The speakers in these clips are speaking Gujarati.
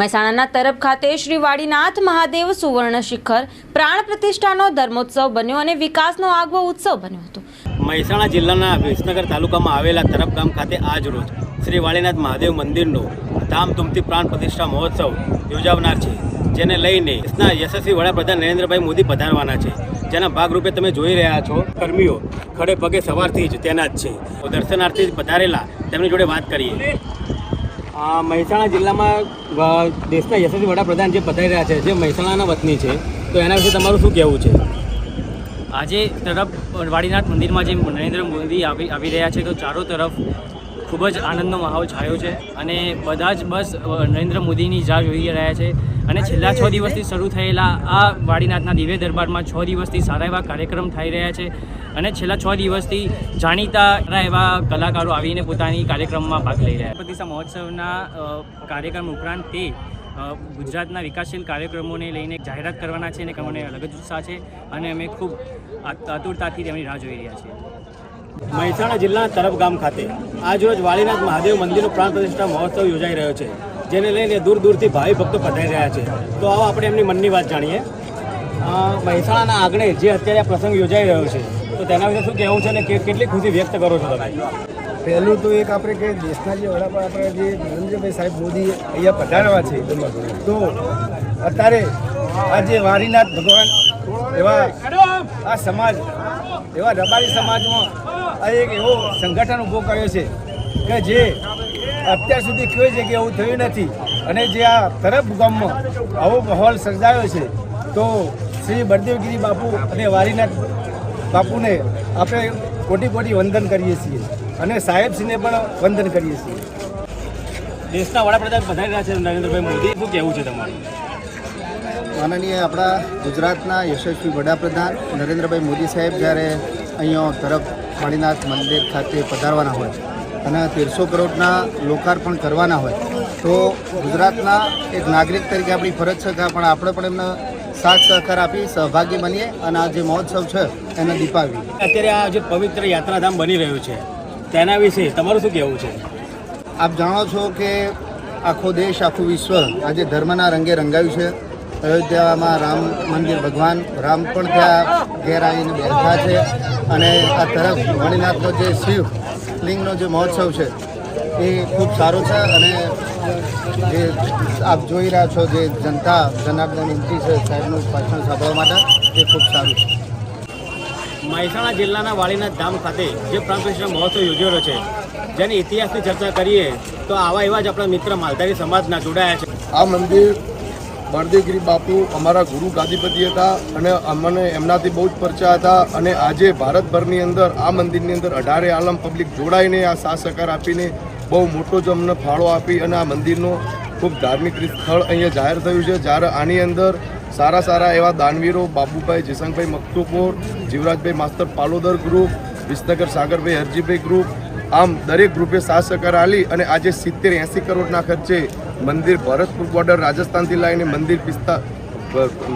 મહેસાણાના તરફ ખાતે શ્રી વાડીનાથ મહાદેવ સુવર્ણ શિખર પ્રાણ પ્રતિષ્ઠાનો ધર્મોત્સવ બન્યો અને વિકાસનો આગવો ઉત્સવ બન્યો હતો. મહેસાણા જિલ્લાના વિસનગર તાલુકામાં આવેલા તરફ ગામ ખાતે આજ રોજ શ્રી વાળીનાથ મહાદેવ મંદિરનો ધામધૂમથી પ્રાણ પ્રતિષ્ઠા મહોત્સવ યોજાવનાર છે, જેને લઈને દેશના યશસ્વી વડાપ્રધાન નરેન્દ્રભાઈ મોદી પધારવાના છે. જેના ભાગરૂપે તમે જોઈ રહ્યા છો, કર્મીઓ ખડે પગે સવારથી જ તેના જ છે. દર્શનાર્થી પધારેલા તેમની જોડે વાત કરીએ. મહેસાણા જિલ્લામાં દેશના યશસ્વી વડાપ્રધાન જે પધારી રહ્યા છે, જે મહેસાણાના વતની છે, તો એના વિશે તમારું શું કહેવું છે? આજે તરફ વાડીનાથ મંદિરમાં જે નરેન્દ્ર મોદી આવી આવી રહ્યા છે, તો ચારો તરફ ખૂબ જ આનંદનો માહોલ છાયો છે અને બધા જ બસ નરેન્દ્ર મોદીની રાહ જોઈ રહ્યા છે અને છેલ્લા છ દિવસથી શરૂ થયેલા આ વાડીનાથના દિવ્ય દરબારમાં છ દિવસથી સારા એવા કાર્યક્રમ થઈ રહ્યા છે અને છેલ્લા છ દિવસથી જાણીતા એવા કલાકારો આવીને પોતાની કાર્યક્રમમાં ભાગ લઈ રહ્યા છે. પ્રતિષ્ઠા મહોત્સવના કાર્યક્રમ ઉપરાંત તે ગુજરાતના વિકાસશીલ કાર્યક્રમોને લઈને જાહેરાત કરવાના છે અને અમને અલગ જ ઉત્સાહ છે અને અમે ખૂબ આતુરતાથી તેમની રાહ જોઈ રહ્યા છીએ. મહેસાણા જિલ્લાના તરફ ગામ ખાતે આજરોજ વાળીનાથ મહાદેવ મંદિરનો પ્રાણ પ્રતિષ્ઠા મહોત્સવ યોજાઈ રહ્યો છે, જેને લઈને દૂર દૂરથી ભાવિ ભક્તો પધારી રહ્યા છે. તો આવો આપણે એમની મનની વાત જાણીએ. મહેસાણાના આંગણે જે અત્યારે આ પ્રસંગ યોજાઈ રહ્યો છે, તો તેના વિશે શું કહેવું છે અને કેટલી ખુશી વ્યક્ત કરો છો તમે? પહેલું તો એક આપણે કે દેશના જે વડાપ્રધાન આપણા જે નરેન્દ્રભાઈ સાહેબ મોદી અહીંયા પધારવા છે, તો અત્યારે આ જે વારીનાથ ભગવાન એવા આ સમાજ, એવા રબારી સમાજમાં આ એક એવો સંગઠન ઊભો કર્યો છે કે જે અત્યાર સુધી કોઈ જગ્યાએ એવું થયું નથી. અને જે આ તરફ ગામમાં આવો માહોલ સર્જાયો છે તો શ્રી બળદેવગીરી બાપુ અને વારીનાથ બાપુને આપણે કોટી કોટી વંદન કરીએ છીએ અને સાહેબશ્રીને પણ વંદન કરીએ છીએ. દેશના વડાપ્રધાન પધારી રહ્યા છે નરેન્દ્રભાઈ મોદી શું કહેવું છે તમારું? માનનીય આપણા ગુજરાતના યશસ્વી વડાપ્રધાન નરેન્દ્રભાઈ મોદી સાહેબ જ્યારે અહીંયા તરફ વાણીનાથ મંદિર ખાતે પધારવાના હોય અને તેરસો કરોડના લોકાર્પણ કરવાના હોય તો ગુજરાતના એક નાગરિક તરીકે આપણી ફરજ છે કે પણ આપણે પણ એમને સાથ સહકાર આપી સહભાગી બનીએ અને આ જે મહોત્સવ છે એને દીપાવી અત્યારે આ જે પવિત્ર યાત્રાધામ બની રહ્યું છે તેના વિશે તમારું શું કહેવું છે? આપ જાણો છો કે આખો દેશ આખું વિશ્વ આજે ધર્મના રંગે રંગાયું છે. અયોધ્યામાં રામ મંદિર ભગવાન રામ પણ ત્યાં ઘેર આવીને બેઠા છે. અને આ તરફ મણિનાથનો જે શિવ લિંગનો જે મહોત્સવ છે એ ખૂબ સારો છે અને જે આપ જોઈ રહ્યા છો જે જનતા જનાર્દન ઉમટી છે સાહેબનું ભાષણ સાંભળવા માટે એ ખૂબ સારું છે. મહેસાણા જિલ્લાના વાળીનાથ ધામ ખાતે જે પ્રાણકૃષ્ણ મહોત્સવ યોજેલો છે જેની ઇતિહાસની ચર્ચા કરીએ તો આવા એવા જ આપણા મિત્ર માલધારી સમાજના જોડાયા છે. આ મંદિર બળદેવગીરી બાપુ અમારા ગુરુ ગાદીપતિ હતા અને અમને એમનાથી બહુ જ પરચા હતા અને આજે ભારતભરની અંદર, આ મંદિરની અંદર અઢારે આલમ પબ્લિક જોડાઈને આ સાથ આપીને બહુ મોટો જ અમને ફાળો આપી અને આ મંદિરનો ખૂબ ધાર્મિક સ્થળ અહીંયા જાહેર થયું છે. જ્યારે આની અંદર સારા સારા એવા દાનવીરો, બાબુભાઈ જયશંકભાઈ મકતુપોર, જીવરાજભાઈ માસ્તર પાલોદર ગ્રુપ વિસનગર સાગરભાઈ હરજીભાઈ ગ્રુપ આમ દરેક ગ્રુપે સાથ આલી અને આજે સિત્તેર એંસી કરોડના ખર્ચે મંદિર ભરતપુર બોર્ડર રાજસ્થાનથી લાવીને મંદિર પિસ્તા,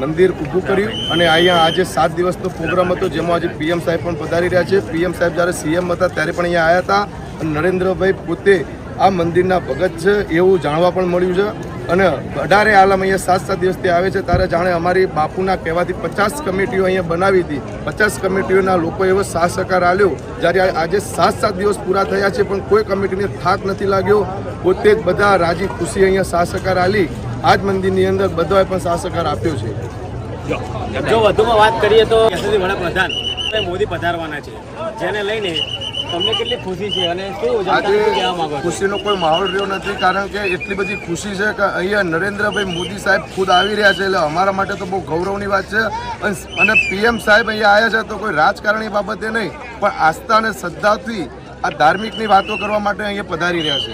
મંદિર ઊભું કર્યું અને અહીંયા આજે સાત દિવસનો પ્રોગ્રામ હતો, જેમાં આજે પીએમ સાહેબ પણ પધારી રહ્યા છે. પીએમ સાહેબ જ્યારે સીએમ હતા, ત્યારે પણ અહીંયા આવ્યા હતા. અને નરેન્દ્રભાઈ પોતે આ મંદિરના ભગત છે એવું જાણવા પણ મળ્યું છે. અને અઢારે આલમ અહીંયા સાત સાત દિવસથી આવે છે. ત્યારે જાણે અમારી બાપુના કહેવાથી પચાસ કમિટીઓ અહીંયા બનાવી હતી. પચાસ કમિટીઓના લોકો એવો સાથ સહકાર આલ્યો. જ્યારે આજે સાત સાત દિવસ પૂરા થયા છે, પણ કોઈ કમિટીને થાક નથી લાગ્યો. પોતે જ બધા રાજી ખુશી અહીંયા સાથ સહકાર આલી. આ જ મંદિરની અંદર બધાએ પણ સાથ સહકાર આપ્યો છે. જો વધુમાં વાત કરીએ તો વડાપ્રધાન મોદી પધારવાના છે. જેને લઈને તમને કેટલી ખુશી છે અને શું જનતાને શું કહેવા આજે ખુશીનો કોઈ માહોલ રહ્યો નથી કારણ કે એટલી બધી ખુશી છે કે અહીંયા નરેન્દ્રભાઈ મોદી સાહેબ ખુદ આવી રહ્યા છે એટલે અમારા માટે તો બહુ ગૌરવની વાત છે. અને- અને પીએમ સાહેબ અહીંયા આવ્યા છે તો કોઈ રાજકારણી બાબતે નહીં પણ આસ્થા અને શ્રદ્ધાથી આ ધાર્મિકની વાતો કરવા માટે અહીંયા પધારી રહ્યા છે.